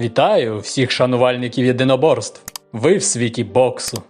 Вітаю всіх шанувальників єдиноборств. Ви в світі боксу.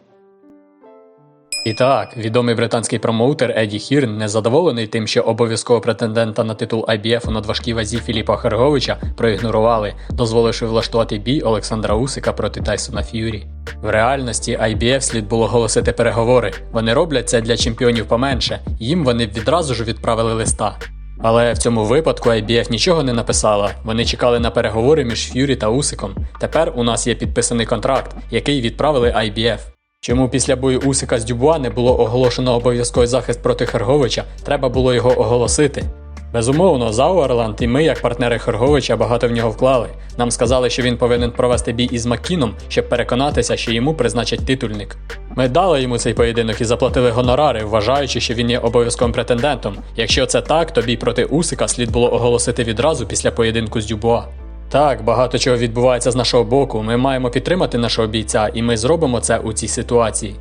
І так, відомий британський промоутер Еді Хірн незадоволений тим, що обов'язкового претендента на титул IBF у надважкій вазі Філіпа Херговича проігнорували, дозволивши влаштувати бій Олександра Усика проти Тайсона Ф'юрі. В реальності IBF слід було оголосити переговори. Вони роблять це для чемпіонів поменше, їм вони відразу ж відправили листа. Але в цьому випадку IBF нічого не написала. Вони чекали на переговори між Ф'юрі та Усиком. Тепер у нас є підписаний контракт, який відправили IBF. Чому після бою Усика з Дюбуа не було оголошено обов'язковий захист проти Херговича, треба було його оголосити. Безумовно, Зауерланд і ми, як партнери Херговича, багато в нього вклали. Нам сказали, що він повинен провести бій із Маккіном, щоб переконатися, що йому призначать титульник. Ми дали йому цей поєдинок і заплатили гонорари, вважаючи, що він є обов'язковим претендентом. Якщо це так, то бій проти Усика слід було оголосити відразу після поєдинку з Дюбуа. Так, багато чого відбувається з нашого боку. Ми маємо підтримати нашого бійця, і ми зробимо це у цій ситуації.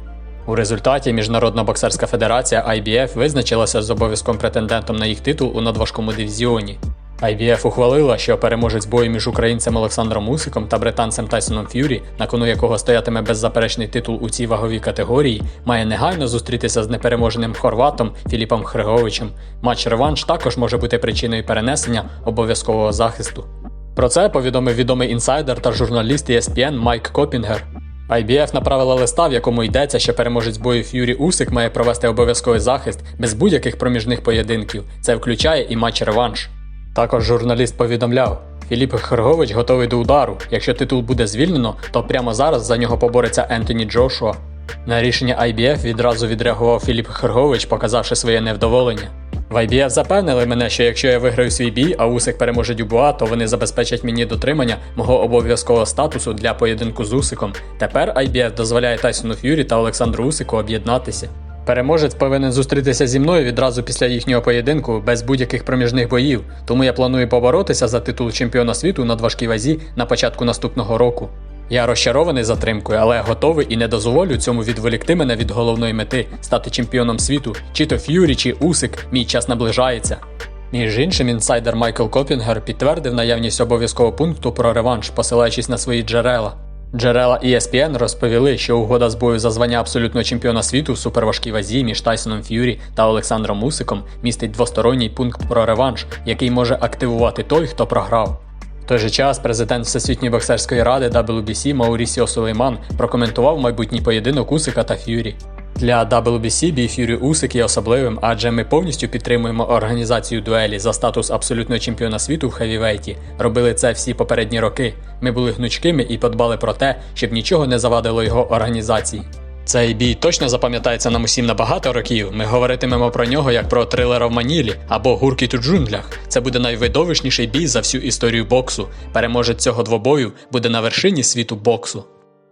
У результаті Міжнародна боксерська федерація IBF визначилася з обов'язковим претендентом на їх титул у надважкому дивізіоні. IBF ухвалила, що переможець бою між українцем Олександром Усиком та британцем Тайсоном Ф'юрі, на кону якого стоятиме беззаперечний титул у цій ваговій категорії, має негайно зустрітися з непереможеним хорватом Філіпом Хреговичем. Матч реванш також може бути причиною перенесення обов'язкового захисту. Про це повідомив відомий інсайдер та журналіст ESPN Майк Копінгер. IBF направила листа, в якому йдеться, що переможець бою Ф'юрі Усик має провести обов'язковий захист без будь-яких проміжних поєдинків. Це включає і матч реванш. Також журналіст повідомляв, Філіп Хергович готовий до удару. Якщо титул буде звільнено, то прямо зараз за нього побореться Ентоні Джошуа. На рішення IBF відразу відреагував Філіп Хергович, показавши своє невдоволення. В IBF запевнили мене, що якщо я виграю свій бій, а Усик переможе Дюбуа, то вони забезпечать мені дотримання мого обов'язкового статусу для поєдинку з Усиком. Тепер IBF дозволяє Тайсону Ф'юрі та Олександру Усику об'єднатися. Переможець повинен зустрітися зі мною відразу після їхнього поєдинку без будь-яких проміжних боїв, тому я планую поборотися за титул чемпіона світу на важкій вазі на початку наступного року. Я розчарований затримкою, але готовий і не дозволю цьому відволікти мене від головної мети стати чемпіоном світу, чи то Ф'юрі, чи Усик, мій час наближається. Між іншим, інсайдер Майкл Копінгер підтвердив наявність обов'язкового пункту про реванш, посилаючись на свої джерела. Джерела ESPN розповіли, що угода з бою за звання абсолютного чемпіона світу в суперважкій вазі між Тайсоном Ф'юрі та Олександром Усиком містить двосторонній пункт про реванш, який може активувати той, хто програв. Той же час президент Всесвітньої боксерської ради WBC Маурісіо Сулейман прокоментував майбутній поєдинок Усика та Ф'юрі. Для WBC бій Ф'юрі Усик є особливим, адже ми повністю підтримуємо організацію дуелі за статус абсолютного чемпіона світу в хевівейті. Робили це всі попередні роки. Ми були гнучкими і подбали про те, щоб нічого не завадило його організації. Цей бій точно запам'ятається нам усім на багато років. Ми говоритимемо про нього як про трилера в Манілі або гуркіт у джунглях. Це буде найвидовищніший бій за всю історію боксу. Переможець цього двобою буде на вершині світу боксу.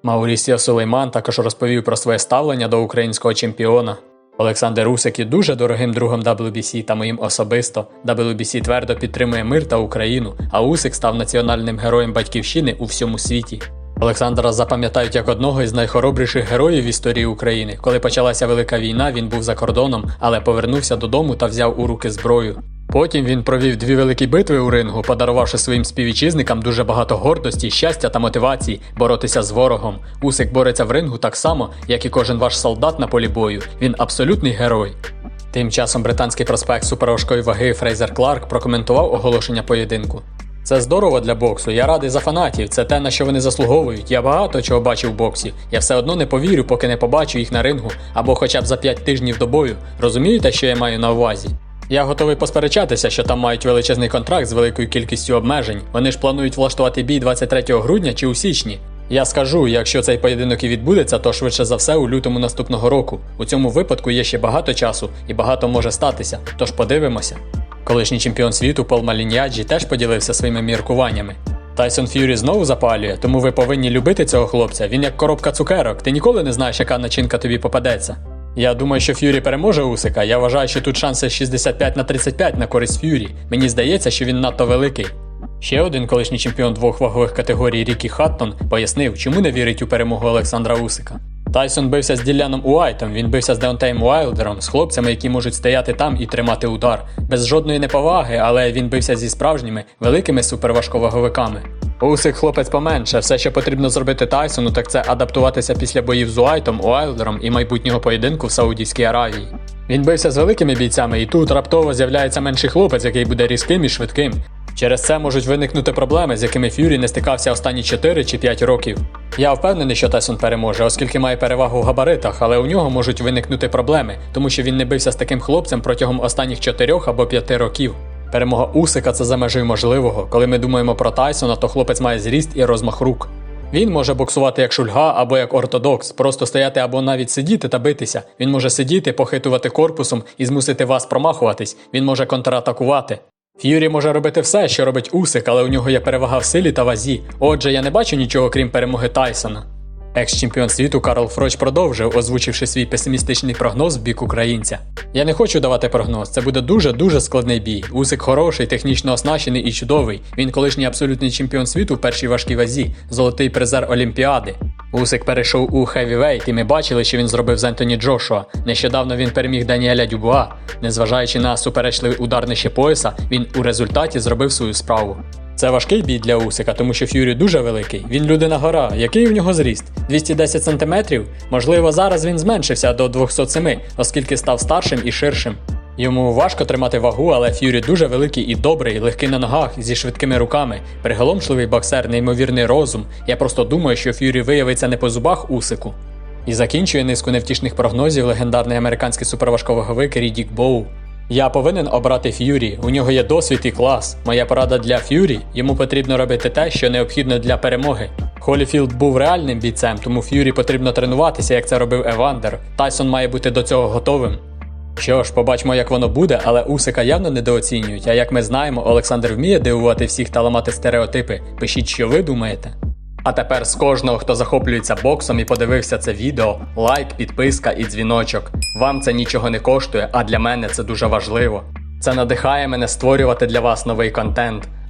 Маурісіо Сулейман також розповів про своє ставлення до українського чемпіона. Олександр Усик є дуже дорогим другом WBC та моїм особисто. WBC твердо підтримує мир та Україну, а Усик став національним героєм батьківщини у всьому світі. Олександра запам'ятають як одного із найхоробріших героїв в історії України. Коли почалася велика війна, він був за кордоном, але повернувся додому та взяв у руки зброю. Потім він провів дві великі битви у рингу, подарувавши своїм співвітчизникам дуже багато гордості, щастя та мотивації боротися з ворогом. Усик бореться в рингу так само, як і кожен ваш солдат на полі бою. Він абсолютний герой. Тим часом британський проспект суперважкої ваги Фрейзер Кларк прокоментував оголошення поєдинку. Це здорово для боксу. Я радий за фанатів. Це те, на що вони заслуговують. Я багато чого бачив в боксі. Я все одно не повірю, поки не побачу їх на рингу або хоча б за 5 тижнів до бою. Розумієте, що я маю на увазі? Я готовий посперечатися, що там мають величезний контракт з великою кількістю обмежень. Вони ж планують влаштувати бій 23 грудня чи у січні. Я скажу, якщо цей поєдинок і відбудеться, то швидше за все у лютому наступного року. У цьому випадку є ще багато часу і багато може статися, тож подивимося. Колишній чемпіон світу Пол Маліньяджі теж поділився своїми міркуваннями. Тайсон Ф'юрі знову запалює, тому ви повинні любити цього хлопця. Він як коробка цукерок. Ти ніколи не знаєш, яка начинка тобі попадеться. Я думаю, що Ф'юрі переможе Усика. Я вважаю, що тут шанси 65 на 35 на користь Ф'юрі. Мені здається, що він надто великий. Ще один колишній чемпіон двох вагових категорій Рікі Хаттон пояснив, чому не вірить у перемогу Олександра Усика. Тайсон бився з Діляном Уайтом, він бився з Деонтеєм Уайлдером, з хлопцями, які можуть стояти там і тримати удар. Без жодної неповаги, але він бився зі справжніми великими суперважковаговиками. Усик хлопець поменше. Все, що потрібно зробити Тайсону, так це адаптуватися після боїв з Уайтом, Уайлдером і майбутнього поєдинку в Саудівській Аравії. Він бився з великими бійцями, і тут раптово з'являється менший хлопець, який буде різким і швидким. Через це можуть виникнути проблеми, з якими Ф'юрі не стикався останні 4 чи 5 років. Я впевнений, що Тайсон переможе, оскільки має перевагу в габаритах, але у нього можуть виникнути проблеми, тому що він не бився з таким хлопцем протягом останніх 4 або 5 років. Перемога Усика це за межею можливого. Коли ми думаємо про Тайсона, то хлопець має зріст і розмах рук. Він може боксувати як шульга або як ортодокс, просто стояти або навіть сидіти та битися. Він може сидіти, похитувати корпусом і змусити вас промахуватись. Він може контратакувати. Ф'юрі може робити все, що робить Усик, але у нього є перевага в силі та вазі. Отже, я не бачу нічого крім перемоги Тайсона. Екс-чемпіон світу Карл Фроч продовжив, озвучивши свій песимістичний прогноз в бік українця. Я не хочу давати прогноз, це буде дуже дуже складний бій. Усик хороший, технічно оснащений і чудовий. Він колишній абсолютний чемпіон світу в першій важкій вазі, золотий призер Олімпіади. Усик перейшов у хевівейт, і ми бачили, що він зробив з Ентоні Джошуа. Нещодавно він переміг Даніеля Дюбуа. Незважаючи на суперечливий удар нижче пояса, він у результаті зробив свою справу. Це важкий бій для Усика, тому що Ф'юрі дуже великий. Він людина гора. Який у нього зріст? 210 см? Можливо, зараз він зменшився до 207, оскільки став старшим і ширшим. Йому важко тримати вагу, але Ф'юрі дуже великий і добрий, легкий на ногах, зі швидкими руками, приголомшливий боксер, неймовірний розум. Я просто думаю, що Ф'юрі виявиться не по зубах Усику. І закінчує низку невтішних прогнозів легендарний американський суперважковаговик Рідік Боу. Я повинен обрати Ф'юрі. У нього є досвід і клас. Моя порада для Ф'юрі йому потрібно робити те, що необхідно для перемоги. Холіфілд був реальним бійцем, тому Ф'юрі потрібно тренуватися, як це робив Евандер. Тайсон має бути до цього готовим. Що ж, побачимо, як воно буде, але Усика явно недооцінюють. А як ми знаємо, Олександр вміє дивувати всіх та ламати стереотипи. Пишіть, що ви думаєте. А тепер з кожного, хто захоплюється боксом і подивився це відео, лайк, підписка і дзвіночок. Вам це нічого не коштує, а для мене це дуже важливо. Це надихає мене створювати для вас новий контент.